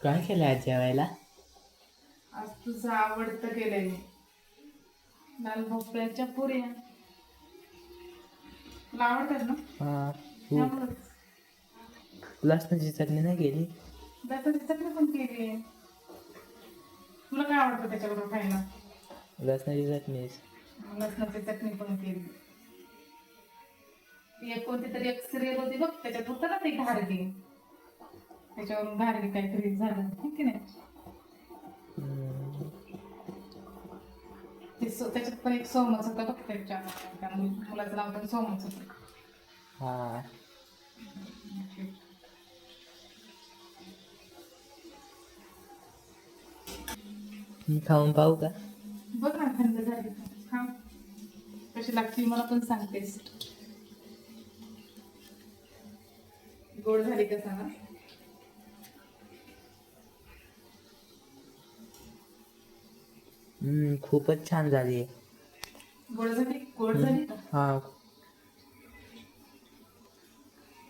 काय केलं आज जेवायला? आज तुझं आवडतं केलंय मी. लाल भोपळ्याच्या पुऱ्या. तुला आवडतात ना? हा लसणाची चटणी नाही केली? दाताची चटणी पण केली तुला काय आवडतं त्याच्याबरोबर खायला? लसणाची चटणीच लसणाची चटणी पण केली. एक कोणती तरी एक सिरियल होती बघ त्याच्यात होतं ना ते घारडी त्याच्यावरून घारडी काहीतरी झालं. की नाही त्याच्यात पण एक सोमच होतं बघ त्याच्या. त्या मुल- मुलाचं नाव पण सोमच होतं. हा. खाऊन पाहू का? बघ ना थंड झाली? खा कशी लागते मला पण सांग टेस्ट गोड झाली का सांगा? हम्म, खूपच छान झाली गोड झाली? गोड झाली का? हा